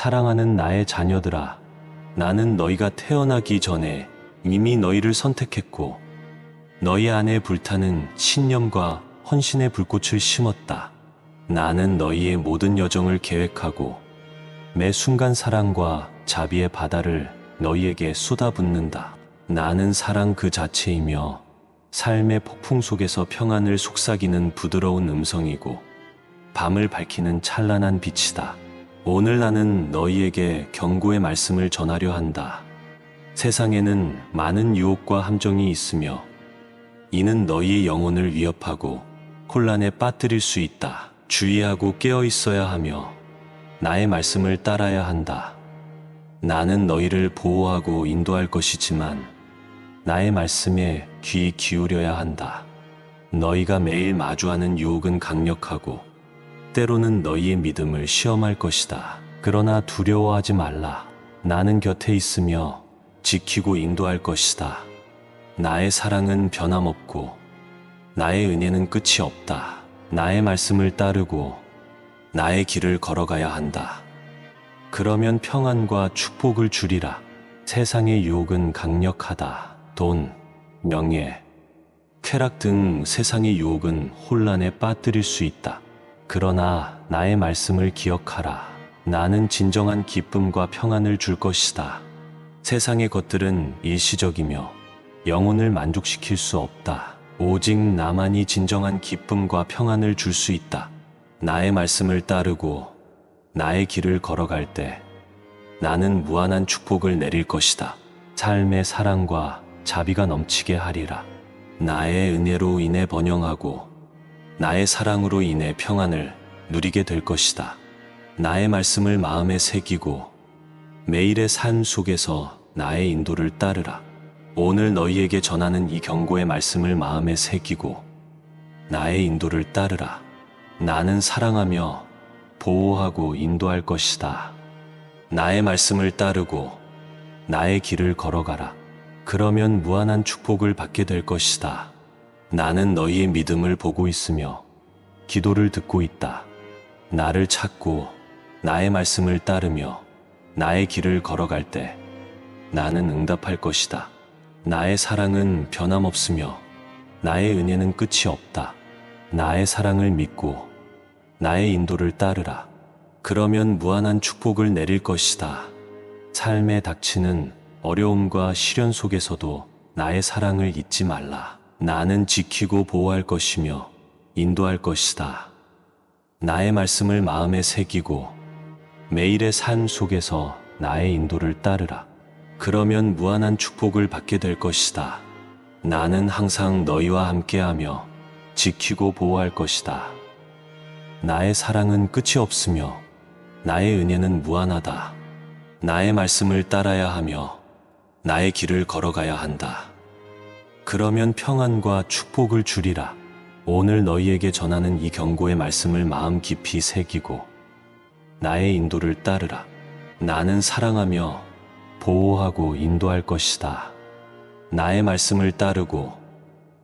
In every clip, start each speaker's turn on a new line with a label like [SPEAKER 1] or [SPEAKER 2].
[SPEAKER 1] 사랑하는 나의 자녀들아, 나는 너희가 태어나기 전에 이미 너희를 선택했고, 너희 안에 불타는 신념과 헌신의 불꽃을 심었다. 나는 너희의 모든 여정을 계획하고, 매 순간 사랑과 자비의 바다를 너희에게 쏟아붓는다. 나는 사랑 그 자체이며, 삶의 폭풍 속에서 평안을 속삭이는 부드러운 음성이고, 밤을 밝히는 찬란한 빛이다. 오늘 나는 너희에게 경고의 말씀을 전하려 한다. 세상에는 많은 유혹과 함정이 있으며 이는 너희의 영혼을 위협하고 혼란에 빠뜨릴 수 있다. 주의하고 깨어 있어야 하며 나의 말씀을 따라야 한다. 나는 너희를 보호하고 인도할 것이지만 나의 말씀에 귀 기울여야 한다. 너희가 매일 마주하는 유혹은 강력하고 때로는 너희의 믿음을 시험할 것이다. 그러나 두려워하지 말라. 나는 곁에 있으며 지키고 인도할 것이다. 나의 사랑은 변함없고 나의 은혜는 끝이 없다. 나의 말씀을 따르고 나의 길을 걸어가야 한다. 그러면 평안과 축복을 주리라. 세상의 유혹은 강력하다. 돈, 명예, 쾌락 등 세상의 유혹은 혼란에 빠뜨릴 수 있다. 그러나 나의 말씀을 기억하라. 나는 진정한 기쁨과 평안을 줄 것이다. 세상의 것들은 일시적이며 영혼을 만족시킬 수 없다. 오직 나만이 진정한 기쁨과 평안을 줄 수 있다. 나의 말씀을 따르고 나의 길을 걸어갈 때 나는 무한한 축복을 내릴 것이다. 삶의 사랑과 자비가 넘치게 하리라. 나의 은혜로 인해 번영하고 나의 사랑으로 인해 평안을 누리게 될 것이다. 나의 말씀을 마음에 새기고 매일의 삶 속에서 나의 인도를 따르라. 오늘 너희에게 전하는 이 경고의 말씀을 마음에 새기고 나의 인도를 따르라. 나는 사랑하며 보호하고 인도할 것이다. 나의 말씀을 따르고 나의 길을 걸어가라. 그러면 무한한 축복을 받게 될 것이다. 나는 너희의 믿음을 보고 있으며 기도를 듣고 있다. 나를 찾고 나의 말씀을 따르며 나의 길을 걸어갈 때 나는 응답할 것이다. 나의 사랑은 변함없으며 나의 은혜는 끝이 없다. 나의 사랑을 믿고 나의 인도를 따르라. 그러면 무한한 축복을 내릴 것이다. 삶에 닥치는 어려움과 시련 속에서도 나의 사랑을 잊지 말라. 나는 지키고 보호할 것이며 인도할 것이다. 나의 말씀을 마음에 새기고 매일의 삶 속에서 나의 인도를 따르라. 그러면 무한한 축복을 받게 될 것이다. 나는 항상 너희와 함께하며 지키고 보호할 것이다. 나의 사랑은 끝이 없으며 나의 은혜는 무한하다. 나의 말씀을 따라야 하며 나의 길을 걸어가야 한다. 그러면 평안과 축복을 주리라. 오늘 너희에게 전하는 이 경고의 말씀을 마음 깊이 새기고 나의 인도를 따르라. 나는 사랑하며 보호하고 인도할 것이다. 나의 말씀을 따르고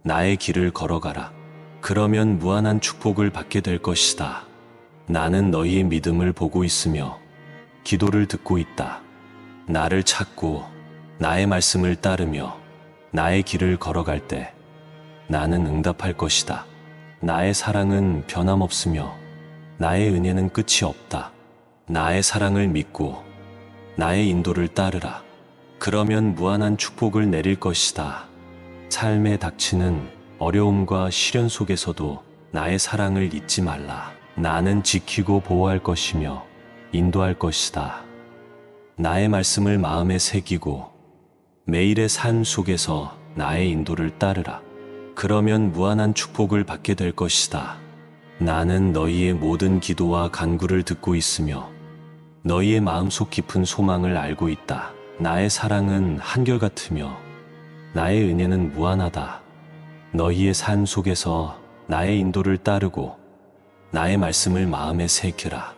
[SPEAKER 1] 나의 길을 걸어가라. 그러면 무한한 축복을 받게 될 것이다. 나는 너희의 믿음을 보고 있으며 기도를 듣고 있다. 나를 찾고 나의 말씀을 따르며 나의 길을 걸어갈 때 나는 응답할 것이다. 나의 사랑은 변함없으며 나의 은혜는 끝이 없다. 나의 사랑을 믿고 나의 인도를 따르라. 그러면 무한한 축복을 내릴 것이다. 삶에 닥치는 어려움과 시련 속에서도 나의 사랑을 잊지 말라. 나는 지키고 보호할 것이며 인도할 것이다. 나의 말씀을 마음에 새기고 매일의 삶 속에서 나의 인도를 따르라. 그러면 무한한 축복을 받게 될 것이다. 나는 너희의 모든 기도와 간구를 듣고 있으며 너희의 마음속 깊은 소망을 알고 있다. 나의 사랑은 한결같으며 나의 은혜는 무한하다. 너희의 삶 속에서 나의 인도를 따르고 나의 말씀을 마음에 새겨라.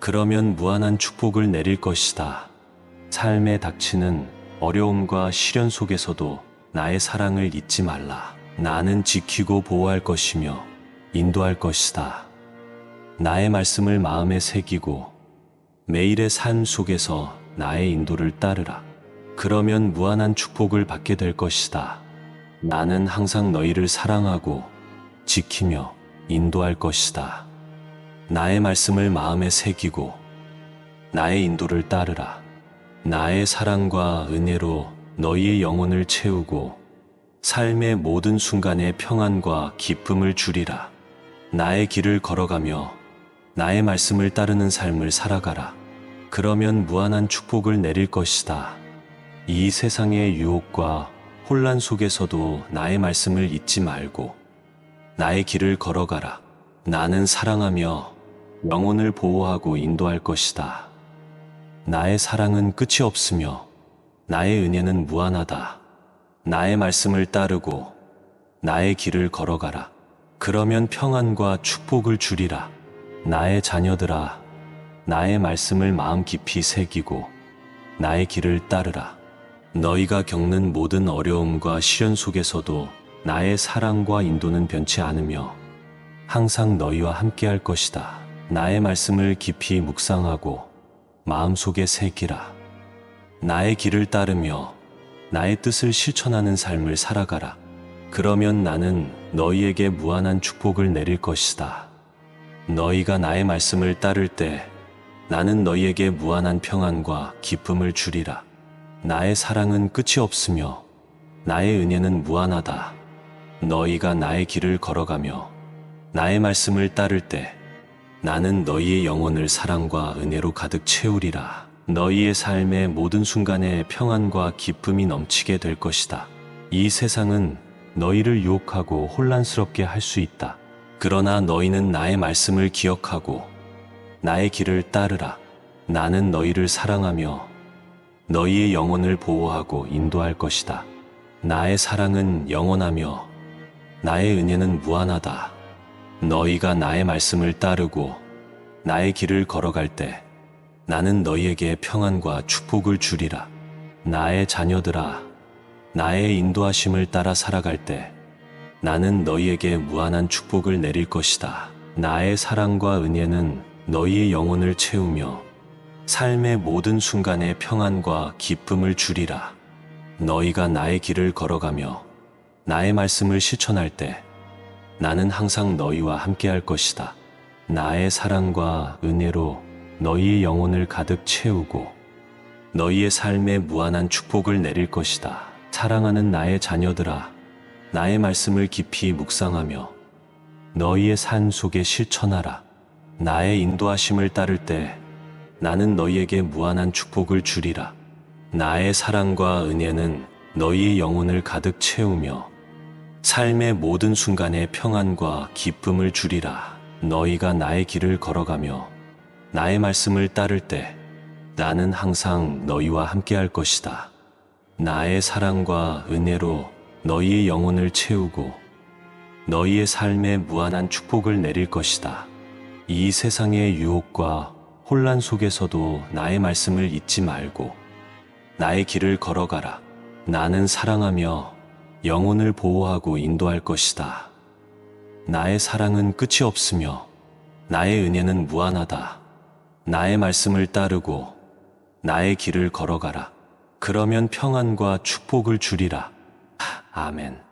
[SPEAKER 1] 그러면 무한한 축복을 내릴 것이다. 삶에 닥치는 어려움과 시련 속에서도 나의 사랑을 잊지 말라. 나는 지키고 보호할 것이며 인도할 것이다. 나의 말씀을 마음에 새기고 매일의 삶 속에서 나의 인도를 따르라. 그러면 무한한 축복을 받게 될 것이다. 나는 항상 너희를 사랑하고 지키며 인도할 것이다. 나의 말씀을 마음에 새기고 나의 인도를 따르라. 나의 사랑과 은혜로 너희의 영혼을 채우고 삶의 모든 순간에 평안과 기쁨을 주리라. 나의 길을 걸어가며 나의 말씀을 따르는 삶을 살아가라. 그러면 무한한 축복을 내릴 것이다. 이 세상의 유혹과 혼란 속에서도 나의 말씀을 잊지 말고 나의 길을 걸어가라. 나는 사랑하며 영혼을 보호하고 인도할 것이다. 나의 사랑은 끝이 없으며 나의 은혜는 무한하다. 나의 말씀을 따르고 나의 길을 걸어가라. 그러면 평안과 축복을 주리라. 나의 자녀들아, 나의 말씀을 마음 깊이 새기고 나의 길을 따르라. 너희가 겪는 모든 어려움과 시련 속에서도 나의 사랑과 인도는 변치 않으며 항상 너희와 함께 할 것이다. 나의 말씀을 깊이 묵상하고 마음속에 새기라. 나의 길을 따르며 나의 뜻을 실천하는 삶을 살아가라. 그러면 나는 너희에게 무한한 축복을 내릴 것이다. 너희가 나의 말씀을 따를 때 나는 너희에게 무한한 평안과 기쁨을 주리라. 나의 사랑은 끝이 없으며 나의 은혜는 무한하다. 너희가 나의 길을 걸어가며 나의 말씀을 따를 때 나는 너희의 영혼을 사랑과 은혜로 가득 채우리라. 너희의 삶의 모든 순간에 평안과 기쁨이 넘치게 될 것이다. 이 세상은 너희를 유혹하고 혼란스럽게 할 수 있다. 그러나 너희는 나의 말씀을 기억하고 나의 길을 따르라. 나는 너희를 사랑하며 너희의 영혼을 보호하고 인도할 것이다. 나의 사랑은 영원하며 나의 은혜는 무한하다. 너희가 나의 말씀을 따르고 나의 길을 걸어갈 때 나는 너희에게 평안과 축복을 주리라. 나의 자녀들아, 나의 인도하심을 따라 살아갈 때 나는 너희에게 무한한 축복을 내릴 것이다. 나의 사랑과 은혜는 너희의 영혼을 채우며 삶의 모든 순간에 평안과 기쁨을 주리라. 너희가 나의 길을 걸어가며 나의 말씀을 실천할 때 나는 항상 너희와 함께 할 것이다. 나의 사랑과 은혜로 너희의 영혼을 가득 채우고 너희의 삶에 무한한 축복을 내릴 것이다. 사랑하는 나의 자녀들아, 나의 말씀을 깊이 묵상하며 너희의 삶 속에 실천하라. 나의 인도하심을 따를 때 나는 너희에게 무한한 축복을 주리라. 나의 사랑과 은혜는 너희의 영혼을 가득 채우며 삶의 모든 순간에 평안과 기쁨을 주리라. 너희가 나의 길을 걸어가며 나의 말씀을 따를 때 나는 항상 너희와 함께 할 것이다. 나의 사랑과 은혜로 너희의 영혼을 채우고 너희의 삶에 무한한 축복을 내릴 것이다. 이 세상의 유혹과 혼란 속에서도 나의 말씀을 잊지 말고 나의 길을 걸어가라. 나는 사랑하며 영혼을 보호하고 인도할 것이다. 나의 사랑은 끝이 없으며 나의 은혜는 무한하다. 나의 말씀을 따르고 나의 길을 걸어가라. 그러면 평안과 축복을 주리라. 아멘.